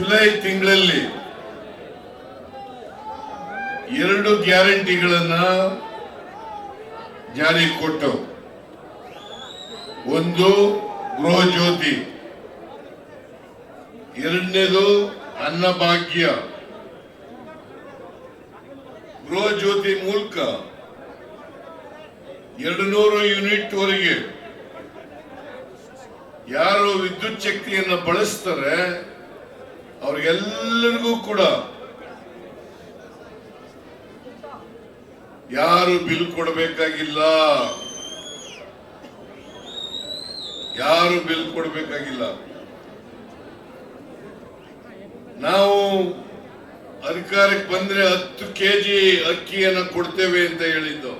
July ತಿಂಗಳಲ್ಲಿ ಎರಡು ಗ್ಯಾರಂಟಿಗಳನ್ನ ಜಾರಿ ಕೊಟ್ಟು ಒಂದು ಗೃಹ ಜ್ಯೋತಿ, ಎರಡನೇದು ಅನ್ನಭಾಗ್ಯ. ಗೃಹ ಜ್ಯೋತಿ ಮೂಲಕ ಎರಡು ನೂರು ಯೂನಿಟ್ ವರೆಗೆ ಯಾರು ವಿದ್ಯುತ್ ಶಕ್ತಿಯನ್ನು ಬಳಸ್ತಾರೆ ಅವ್ರಿಗೆಲ್ಲರಿಗೂ ಕೂಡ ಯಾರು ಬಿಲ್ ಕೊಡಬೇಕಾಗಿಲ್ಲ. ಯಾರು ಬಿಲ್ ಕೊಡಬೇಕಾಗಿಲ್ಲ. ನಾವು ಅಧಿಕಾರಕ್ಕೆ ಬಂದ್ರೆ ಹತ್ತು ಕೆಜಿ ಅಕ್ಕಿಯನ್ನು ಕೊಡ್ತೇವೆ ಅಂತ ಹೇಳಿದ್ದು.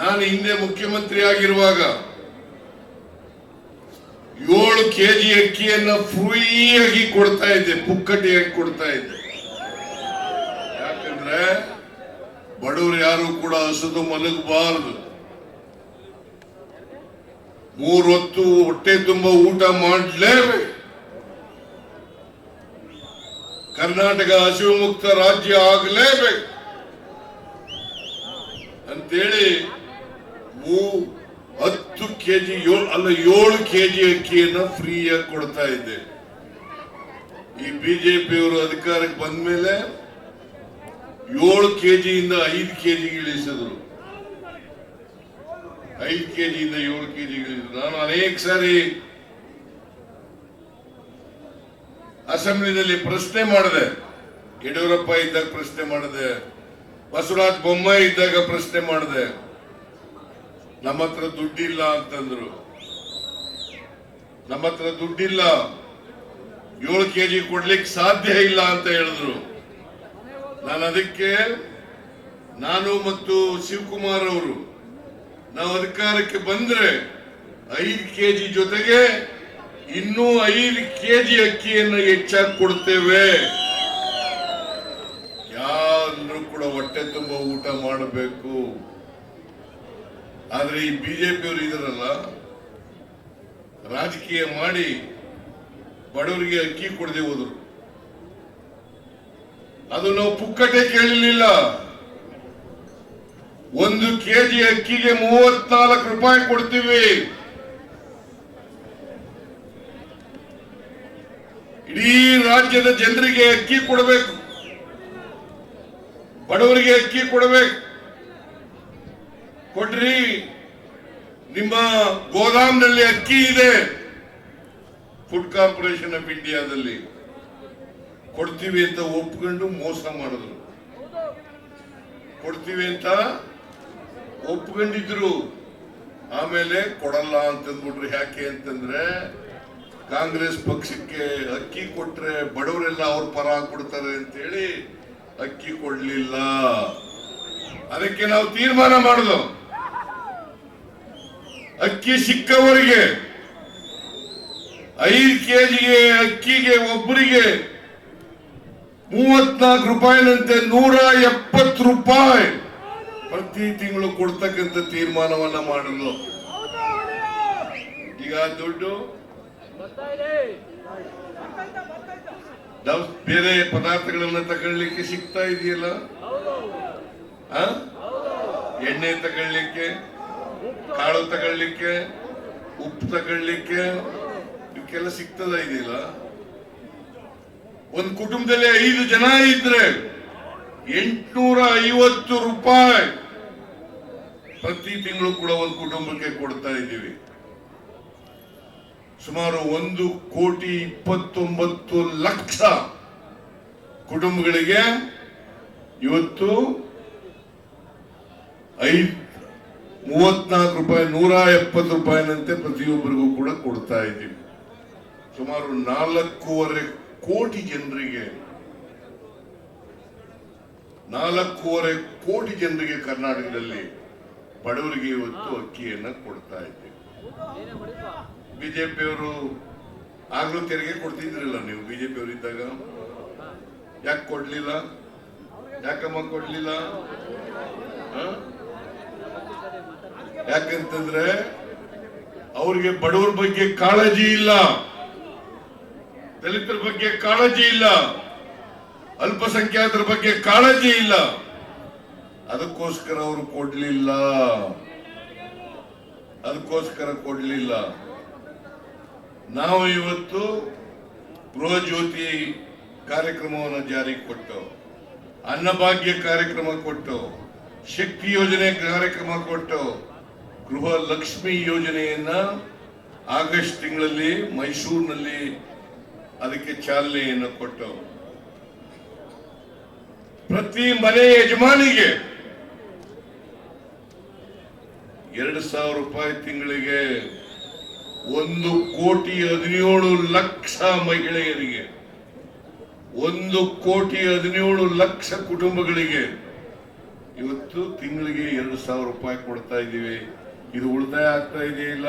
ನಾನು ಹಿಂದೆ ಮುಖ್ಯಮಂತ್ರಿ ಆಗಿರುವಾಗ ಏಳು ಕೆಜಿ ಅಕ್ಕಿಯನ್ನ ಫ್ರೀಯಾಗಿ ಕೊಡ್ತಾ ಇದ್ದೆ ಪುಕ್ಕಟಿಯಾಗಿ ಕೊಡ್ತಾ ಇದ್ದೆ. ಯಾಕಂದ್ರೆ ಬಡವರು ಯಾರು ಕೂಡ ಹಸುದು ಮಲಗಬಾರದು. ಮೂರು ಹೊತ್ತು ಹೊಟ್ಟೆ ತುಂಬ ಊಟ ಮಾಡಲೇಬೇಕು. ಕರ್ನಾಟಕ ಹಸಿವು ಮುಕ್ತ ರಾಜ್ಯ ಆಗಲೇಬೇಕು. ಅಂತೇಳಿ ಮೂ ಹತ್ತು ಕೆಜಿ ಅಲ್ಲ, ಏಳು ಕೆಜಿ ಅಕ್ಕಿಯನ್ನ ಫ್ರೀಯಾಗಿ ಕೊಡ್ತಾ ಇದ್ದೆ. ಈ ಬಿಜೆಪಿಯವರು ಅಧಿಕಾರಕ್ಕೆ ಬಂದ ಮೇಲೆ ಏಳು ಕೆಜಿಯಿಂದ ಐದು ಕೆಜಿಗೆ ಇಳಿಸಿದ್ರು. ಐದು ಕೆಜಿಯಿಂದ ಏಳು ಕೆಜಿ ಇಳಿಸಿದ್ರು. ನಾನು ಅನೇಕ ಸಾರಿ ಅಸೆಂಬ್ಲಿನಲ್ಲಿ ಪ್ರಶ್ನೆ ಮಾಡಿದೆ. ಯಡಿಯೂರಪ್ಪ ಇದ್ದಾಗ ಪ್ರಶ್ನೆ ಮಾಡಿದೆ. ಬಸವರಾಜ್ ಬೊಮ್ಮಾಯಿ ಇದ್ದಾಗ ಪ್ರಶ್ನೆ ಮಾಡಿದೆ. ನಮ್ಮ ಹತ್ರ ದುಡ್ಡಿಲ್ಲ ಅಂತಂದ್ರು. ನಮ್ಮ ಹತ್ರ ದುಡ್ಡಿಲ್ಲ. ಏಳು ಕೆಜಿ ಕೊಡ್ಲಿಕ್ಕೆ ಸಾಧ್ಯ ಇಲ್ಲ ಅಂತ ಹೇಳಿದ್ರು. ನಾನು ಅದಕ್ಕೆ ನಾನು ಮತ್ತು ಶಿವಕುಮಾರ್ ಅವರು ನಾವು ಅಧಿಕಾರಕ್ಕೆ ಬಂದ್ರೆ ಐದು ಕೆಜಿ ಜೊತೆಗೆ ಇನ್ನೂ ಐದು ಕೆಜಿ ಅಕ್ಕಿಯನ್ನು ಹೆಚ್ಚಾಗಿ ಕೊಡ್ತೇವೆ. ಯಾರು ಕೂಡ ಹೊಟ್ಟೆ ತುಂಬ ಊಟ ಮಾಡಬೇಕು. ಆದ್ರೆ ಈ ಬಿಜೆಪಿಯವರು ಇದರಲ್ಲ, ರಾಜಕೀಯ ಮಾಡಿ ಬಡವರಿಗೆ ಅಕ್ಕಿ ಕೊಡದೆ ಹೋದ್ರು. ಅದು ನಾವು ಪುಕ್ಕಟೆ ಕೇಳಲಿಲ್ಲ. ಒಂದು ಕೆಜಿ ಅಕ್ಕಿಗೆ ಮೂವತ್ನಾಲ್ಕು ರೂಪಾಯಿ ಕೊಡ್ತೀವಿ. ಇಡೀ ರಾಜ್ಯದ ಜನರಿಗೆ ಅಕ್ಕಿ ಕೊಡಬೇಕು. ಬಡವರಿಗೆ ಅಕ್ಕಿ ಕೊಡಬೇಕು. ಕೊಡ್ರಿ. ನಿಮ್ಮ ಗೋದಾಮ್ನಲ್ಲಿ ಅಕ್ಕಿ ಇದೆ. ಫುಡ್ ಕಾರ್ಪೊರೇಷನ್ ಆಫ್ ಇಂಡಿಯಾದಲ್ಲಿ ಕೊಡ್ತೀವಿ ಅಂತ ಒಪ್ಕೊಂಡು ಮೋಸ ಮಾಡಿದ್ರು. ಕೊಡ್ತೀವಿ ಅಂತ ಒಪ್ಕೊಂಡಿದ್ರು. ಆಮೇಲೆ ಕೊಡಲ್ಲ ಅಂತಂದ್ಬಿಟ್ರು ಯಾಕೆ ಅಂತಂದ್ರೆ ಕಾಂಗ್ರೆಸ್ ಪಕ್ಷಕ್ಕೆ ಅಕ್ಕಿ ಕೊಟ್ರೆ ಬಡವರೆಲ್ಲ ಅವ್ರ ಪರ ಕೊಡ್ತಾರೆ ಅಂತೇಳಿ ಅಕ್ಕಿ ಕೊಡ್ಲಿಲ್ಲ. ಅದಕ್ಕೆ ನಾವು ತೀರ್ಮಾನ ಮಾಡುದು. ಅಕ್ಕಿ ಸಿಕ್ಕವರಿಗೆ, ಐದು ಕೆಜಿಗೆ ಅಕ್ಕಿಗೆ ಒಬ್ಬರಿಗೆ ಮೂವತ್ನಾಲ್ಕು ರೂಪಾಯಿನಂತೆ ನೂರ ಎಪ್ಪತ್ತು ರೂಪಾಯಿ ಪ್ರತಿ ತಿಂಗಳು ಕೊಡ್ತಕ್ಕಂಥ ತೀರ್ಮಾನವನ್ನ ಮಾಡಿದ್ರು ಈಗ ದುಡ್ಡು ಬೇರೆ ಪದಾರ್ಥಗಳನ್ನ ತಗೊಳ್ಳಿಕ್ಕೆ ಸಿಗ್ತಾ ಇದೆಯಲ್ಲ? ಎಣ್ಣೆ ತಗೊಳ್ಳಿಕ್ಕೆ ಕಾಳು ತಗೊಳ್ಳಿಕ್ಕೆ, ಉಪ್ಪು ತಗೊಳ್ಳಿಕ್ಕೆ ಇವಕ್ಕೆಲ್ಲ ಸಿಗ್ತದ ಇದಿಲ್ಲ? ಒಂದು ಕುಟುಂಬದಲ್ಲಿ ಐದು ಜನ ಇದ್ರೆ ಎಂಟುನೂರ ಐವತ್ತು ರೂಪಾಯಿ ಪ್ರತಿ ತಿಂಗಳು ಕೂಡ ಒಂದು ಕುಟುಂಬಕ್ಕೆ ಕೊಡ್ತಾ ಇದ್ದೀವಿ. ಸುಮಾರು ಒಂದು ಕೋಟಿ ಇಪ್ಪತ್ತೊಂಬತ್ತು ಲಕ್ಷ ಕುಟುಂಬಗಳಿಗೆ ಇವತ್ತು ಐದ್ ಮೂವತ್ನಾಲ್ಕು ರೂಪಾಯಿ ನೂರ ಎಪ್ಪತ್ತು ರೂಪಾಯಿನಂತೆ ಪ್ರತಿಯೊಬ್ಬರಿಗೂ ಕೂಡ ಕೊಡ್ತಾ ಇದ್ದೀವಿ. ಸುಮಾರು ನಾಲ್ಕೂವರೆ ಕೋಟಿ ಜನರಿಗೆ, ನಾಲ್ಕೂವರೆ ಕೋಟಿ ಜನರಿಗೆ ಕರ್ನಾಟಕದಲ್ಲಿ ಬಡವರಿಗೆ ಇವತ್ತು ಅಕ್ಕಿಯನ್ನು ಕೊಡ್ತಾ ಇದ್ದೀವಿ. ಬಿಜೆಪಿಯವರು ಆಗ್ಲೂ ತೆರಿಗೆ ಕೊಡ್ತಿದ್ರಲ್ಲ ನೀವು, ಬಿಜೆಪಿಯವರು ಇದ್ದಾಗ. ಯಾಕೆ ಕೊಡ್ಲಿಲ್ಲ? ಯಾಕಮ್ಮ ಕೊಡ್ಲಿಲ್ಲ? ಯಾಕಂತಂದ್ರೆ ಅವ್ರಿಗೆ ಬಡವರ ಬಗ್ಗೆ ಕಾಳಜಿ ಇಲ್ಲ. ದಲಿತರ ಬಗ್ಗೆ ಕಾಳಜಿ ಇಲ್ಲ. ಅಲ್ಪಸಂಖ್ಯಾತರ ಬಗ್ಗೆ ಕಾಳಜಿ ಇಲ್ಲ. ಅದಕ್ಕೋಸ್ಕರ ಅವರು ಕೊಡ್ಲಿಲ್ಲ. ಅದಕ್ಕೋಸ್ಕರ ಕೊಡ್ಲಿಲ್ಲ. ನಾವು ಇವತ್ತು ಗೃಹ ಜ್ಯೋತಿ ಕಾರ್ಯಕ್ರಮವನ್ನು ಜಾರಿಗೆ ಕೊಟ್ಟು, ಅನ್ನಭಾಗ್ಯ ಕಾರ್ಯಕ್ರಮ ಕೊಟ್ಟು, ಶಕ್ತಿ ಯೋಜನೆ ಕಾರ್ಯಕ್ರಮ ಕೊಟ್ಟು ಗೃಹ ಲಕ್ಷ್ಮಿ ಯೋಜನೆಯನ್ನ ಆಗಸ್ಟ್ ತಿಂಗಳಲ್ಲಿ ಮೈಸೂರಿನಲ್ಲಿ ಅದಕ್ಕೆ ಚಾಲನೆಯನ್ನು ಕೊಟ್ಟು ಪ್ರತಿ ಮನೆ ಯಜಮಾನಿಗೆ ಎರಡು ಸಾವಿರ ರೂಪಾಯಿ ತಿಂಗಳಿಗೆ ಒಂದು ಕೋಟಿ ಹದಿನೇಳು ಲಕ್ಷ ಮಹಿಳೆಯರಿಗೆ, ಒಂದು ಕೋಟಿ ಹದಿನೇಳು ಲಕ್ಷ ಕುಟುಂಬಗಳಿಗೆ ಇವತ್ತು ತಿಂಗಳಿಗೆ ಎರಡು ಸಾವಿರ ರೂಪಾಯಿ ಕೊಡ್ತಾ ಇದ್ದೀವಿ. ಇದು ಉಳಿತಾಯ ಆಗ್ತಾ ಇದೆಯಾ ಇಲ್ಲ?